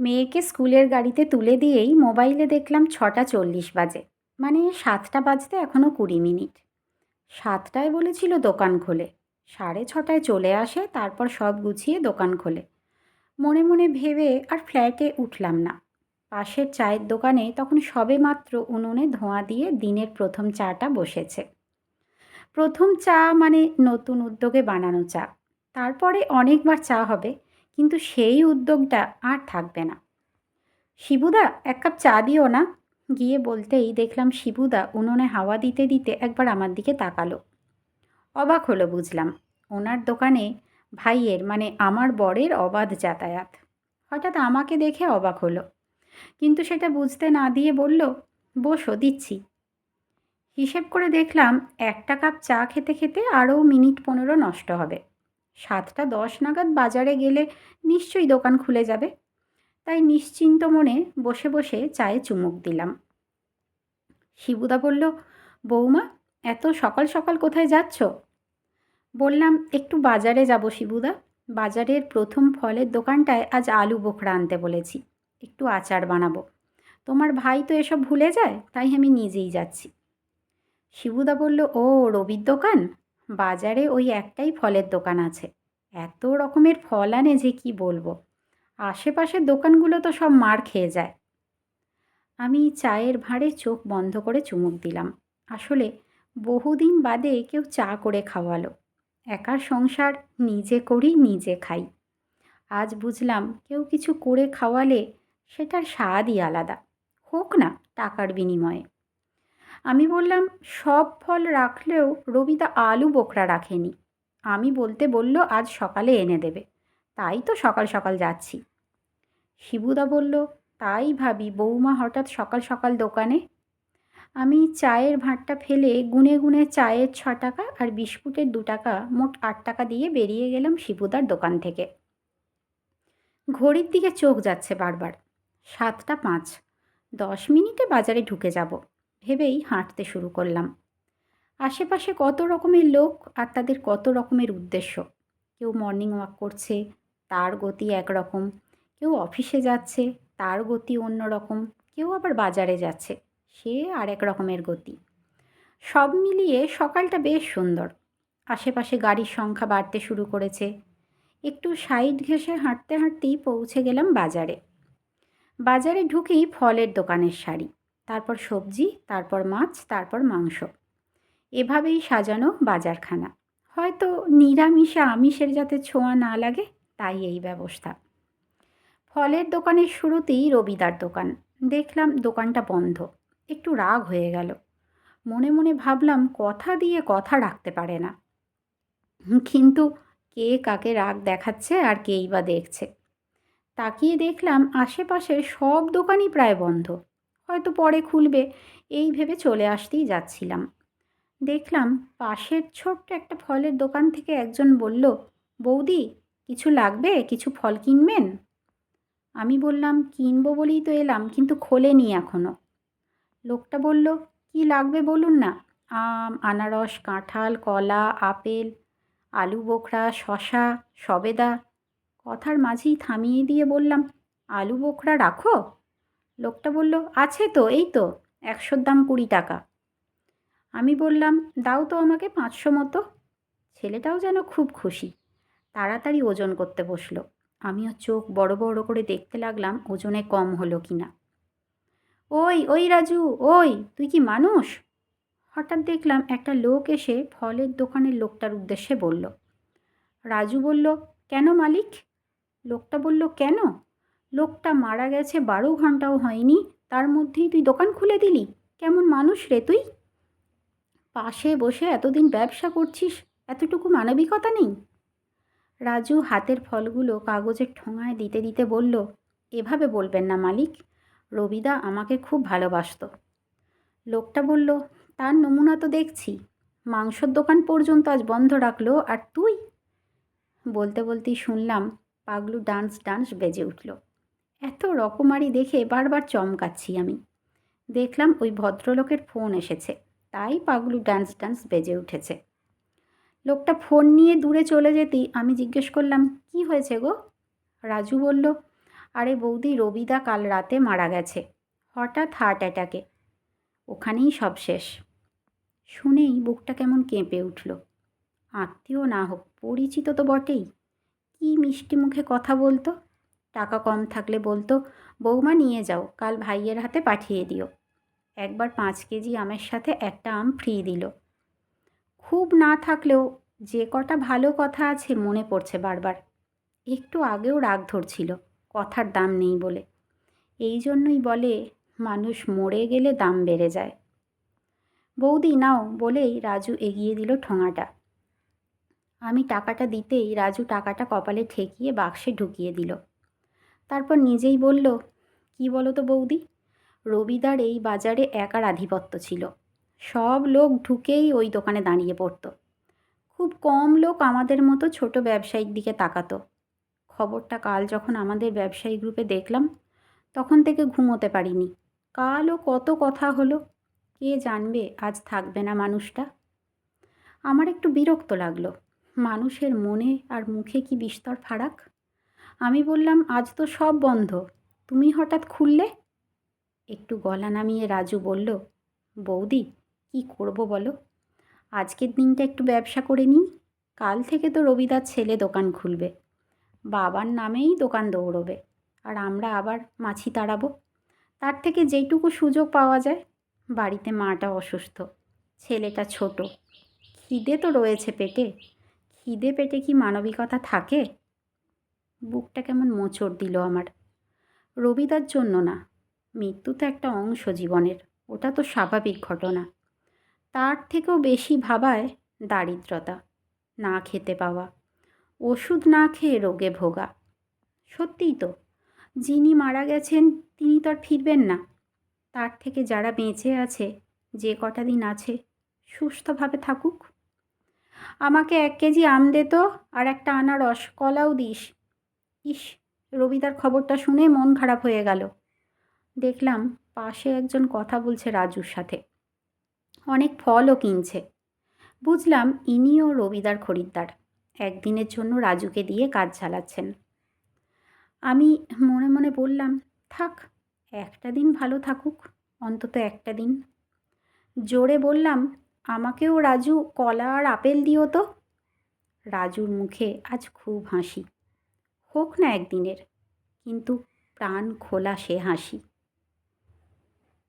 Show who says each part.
Speaker 1: মেয়েকে স্কুলের গাড়িতে তুলে দিয়েই মোবাইলে দেখলাম ছটা চল্লিশ বাজে। মানে সাতটা বাজতে এখনও কুড়ি মিনিট। সাতটায় বলেছিল দোকান খোলে। সাড়ে ছটায় চলে আসে, তারপর সব গুছিয়ে দোকান খোলে। মনে মনে ভেবে আর ফ্ল্যাটে উঠলাম না। পাশের চায়ের দোকানে তখন সবে মাত্র উনুনে ধোঁয়া দিয়ে দিনের প্রথম চাটা বসেছে। প্রথম চা মানে নতুন উদ্যোগে বানানো চা। তারপরে অনেকবার চা হবে। কিন্তু সেই উদ্যোগটা আর থাকবে না। শিবুদা, এক কাপ চা দিও না? গিয়ে বলতেই দেখলাম শিবুদা উনুনে হাওয়া দিতে দিতে একবার আমার দিকে তাকালো। অবাক হলো বুঝলাম, ওনার দোকানে ভাইয়ের মানে আমার বরের অবাধ যাতায়াত। হঠাৎ আমাকে দেখে অবাক হলো, কিন্তু সেটা বুঝতে না দিয়ে বলল, বসো, দিচ্ছি। হিসেব করে দেখলাম একটা কাপ চা খেতে খেতে আরও মিনিট পনেরো নষ্ট হবে। সাতটা দশ নাগাদ বাজারে গেলে নিশ্চয়ই দোকান খুলে যাবে। তাই নিশ্চিন্ত মনে বসে বসে চায়ে চুমুক দিলাম। শিবুদা বলল, বৌমা, এত সকাল সকাল কোথায় যাচ্ছ? বললাম, একটু বাজারে যাব শিবুদা। বাজারের প্রথম ফলের দোকানটায় আজ আলু বোখরা আনতে বলেছি। একটু আচার বানাবো। তোমার ভাই তো এসব ভুলে যায়, তাই আমি নিজেই যাচ্ছি। শিবুদা বলল, ও, রবির দোকান? বাজারে ওই একটাই ফলের দোকান আছে। এত রকমের ফল আনে যে কি বলব? আশেপাশের দোকানগুলো তো সব মার খেয়ে যায়। আমি চায়ের ভাঁড়ে চোখ বন্ধ করে চুমুক দিলাম। আসলে বহুদিন বাদে কেউ চা করে খাওয়ালো। একার সংসার নিজে করি, নিজে খাই। আজ বুঝলাম কেউ কিছু করে খাওয়ালে সেটার স্বাদই আলাদা। হোক না টাকার বিনিময়ে। আমি বললাম, সব ফল রাখলেও রবিদা আলু বোকরা রাখেনি। আমি বলতে বলল, আজ সকালে এনে দেবে। তাই তো সকাল সকাল যাচ্ছি। শিবুদা বলল, তাই ভাবি, বৌমা হঠাৎ সকাল সকাল দোকানে? আমি চায়ের ভাঁটটা ফেলে গুনে গুনে চায়ের ছ টাকা আর বিস্কুটের দু টাকা, মোট আট টাকা দিয়ে বেরিয়ে গেলাম শিবুদার দোকান থেকে। ঘড়ির দিকে চোখ যাচ্ছে বারবার। সাতটা পাঁচ। দশ মিনিটে বাজারে ঢুকে যাব। ভেবেই হাঁটতে শুরু করলাম। আশেপাশে কত রকমের লোক আর তাদের কত রকমের উদ্দেশ্য? কেউ মর্নিং ওয়াক করছে, তার গতি একরকম। কেউ অফিসে যাচ্ছে, তার গতি অন্য রকম কেউ আবার বাজারে যাচ্ছে, সে আরেক রকমের গতি। সব মিলিয়ে সকালটা বেশ সুন্দর। আশেপাশে গাড়ির সংখ্যা বাড়তে শুরু করেছে। একটু সাইড ঘেঁষে হাঁটতে হাঁটতেই পৌঁছে গেলাম বাজারে। বাজারে ঢুকেই ফলের দোকানের শাড়ি। তারপর সবজি, তারপর মাছ, তারপর মাংস। এভাবেই সাজানো বাজারখানা। হয়তো নিরামিষে আমিষের যাতে ছোঁয়া না লাগে, তাই এই ব্যবস্থা। ফলের দোকানের শুরুতেই রবিদার দোকান। দেখলাম দোকানটা বন্ধ। একটু রাগ হয়ে গেল। মনে মনে ভাবলাম, কথা দিয়ে কথা রাখতে পারে না। কিন্তু কে কাকে রাগ দেখাচ্ছে আর কেই বা দেখছে? তাকিয়ে দেখলাম আশেপাশের সব দোকানই প্রায় বন্ধ। হয়তো পরে খুলবে। এই ভেবে চলে আসতেই যাচ্ছিলাম। দেখলাম পাশের ছোট্ট একটা ফলের দোকান থেকে একজন বলল, বৌদি, কিছু লাগবে? কিছু ফল কিনবেন? আমি বললাম, কিনবো বলেই তো এলাম, কিন্তু খোলেনি এখনও লোকটা বলল, কি লাগবে বলুন না? আম, আনারস, কাঁঠাল, কলা, আপেল, আলু বোখরা শশা সবেদা। কথার মাঝেই থামিয়ে দিয়ে বললাম, আলু বোখরা রাখো? লোকটা বলল, আছে তো, এই তো, একশোর দাম কুড়ি টাকা। আমি বললাম, দাও তো আমাকে পাঁচশো মতো। ছেলেটাও যেন খুব খুশি। তাড়াতাড়ি ওজন করতে বসল। আমিও চোখ বড় বড় করে দেখতে লাগলাম ওজনে কম হলো কি না। ওই ওই রাজু, ওই, তুই কি মানুষ? হঠাৎ দেখলাম একটা লোক এসে ফলের দোকানের লোকটার উদ্দেশ্যে বলল। রাজু বলল, কেন মালিক? লোকটা বলল, কেন? লোকটা মারা গেছে বারো ঘন্টাও হয়নি, তার মধ্যেই তুই দোকান খুলে দিলি? কেমন মানুষ রে তুই? পাশে বসে এতদিন ব্যবসা করছিস, এতটুকু মানবিকতা নেই? রাজু হাতের ফলগুলো কাগজের ঠোঙায় দিতে দিতে বলল, এভাবে বলবেন না মালিক, রবিদা আমাকে খুব ভালোবাসত। লোকটা বলল, তার নমুনা তো দেখছি, মাংসর দোকান পর্যন্ত আজ বন্ধ রাখল, আর তুই? বলতে বলতেই শুনলাম পাগলু ডান্স ডান্স বেজে উঠল। এত রকমারি দেখে বারবার চমকাচ্ছি আমি। দেখলাম ওই ভদ্রলোকের ফোন এসেছে। তাই পাগলু ডান্স ডান্স বেজে উঠেছে। লোকটা ফোন নিয়ে দূরে চলে যেতেই আমি জিজ্ঞেস করলাম, কি হয়েছে গো? রাজু বলল, আরে বৌদি, রবিদা কাল রাতে মারা গেছে। হঠাৎ হার্ট অ্যাটাকে। ওখানেই সব শেষ। শুনেই বুকটা কেমন কেঁপে উঠল। আত্মীয় না হোক, পরিচিত তো বটেই। কি মিষ্টি মুখে কথা বলতো। টাকা কম থাকলে বলতো, বৌমা নিয়ে যাও, কাল ভাইয়ের হাতে পাঠিয়ে দিও। একবার পাঁচ কেজি আমের সাথে একটা আম ফ্রি দিল। খুব না থাকলেও যে কটা ভালো কথা আছে মনে পড়ছে বারবার। একটু আগেও রাগ ধরছিল, কথার দাম নেই বলে। এই জন্যই বলে, মানুষ মরে গেলে দাম বেড়ে যায়। বৌদি, নাও, বলেই রাজু এগিয়ে দিল ঠোঙাটা। আমি টাকাটা দিতেই রাজু টাকাটা কপালে ঠেকিয়ে বাক্সে ঢুকিয়ে দিল। তারপর নিজেই বলল, কি বলো তো বৌদি? রবিদার এই বাজারে একার আধিপত্য ছিল। সব লোক ঢুকেই ওই দোকানে দাঁড়িয়ে পড়ত। খুব কম লোক আমাদের মতো ছোট ব্যবসায়িক দিকে তাকাতো। খবরটা কাল যখন আমাদের ব্যবসায়ী গ্রুপে দেখলাম, তখন থেকে ঘুমোতে পারিনি। কালও কত কথা হলো। কে জানবে, আজ থাকবে না মানুষটা? আমার একটু বিরক্ত লাগল। মানুষের মনে আর মুখে কি বিস্তর ফারাক? আমি বললাম, আজ তো সব বন্ধ। তুমি হঠাৎ খুললে? একটু গলা নামিয়ে রাজু বলল, বৌদি, কি করব বলো? আজকের দিনটা একটু ব্যবসা করে নিই। কাল থেকে তো রবিদার ছেলে দোকান খুলবে। বাবার নামেই দোকান দৌড়বে। আর আমরা আবার মাছি তাড়াবো। তার থেকে যেইটুকু সুযোগ পাওয়া যায়, বাড়িতে মাটা অসুস্থ। ছেলেটা ছোট। খিদে তো রয়েছে পেটে। খিদে পেটে কি মানবিকতা থাকে? বুকটা কেমন মোচড় দিল আমার। রবিদার জন্য না, মৃত্যু তো একটা অংশ জীবনের, ওটা তো স্বাভাবিক ঘটনা। তার থেকেও বেশি ভাবায় দারিদ্রতা, না খেতে পাওয়া, ওষুধ না খেয়ে রোগে ভোগা। সত্যিই তো, যিনি মারা গেছেন তিনি তো আর ফিরবেন না। তার থেকে যারা বেঁচে আছে, যে কটা দিন আছে, সুস্থভাবে থাকুক। আমাকে এক কেজি আম দে তো, আর একটা আনারস, কলাও দিস। ইস, রবিদার খবরটা শুনে মন খারাপ হয়ে গেল। দেখলাম পাশে একজন কথা বলছে রাজুর সাথে। অনেক ফলও কিনছে। বুঝলাম ইনিও রবিদার খরিদ্দার। একদিনের জন্য রাজুকে দিয়ে কাজ চালাচ্ছেন। আমি মনে মনে বললাম, থাক, একটা দিন ভালো থাকুক, অন্তত একটা দিন। জোরে বললাম, আমাকেও রাজু কলা আর আপেল দিও তো? রাজুর মুখে আজ খুব হাসি। হোক না একদিনের। কিন্তু প্রাণ খোলা সে হাসি।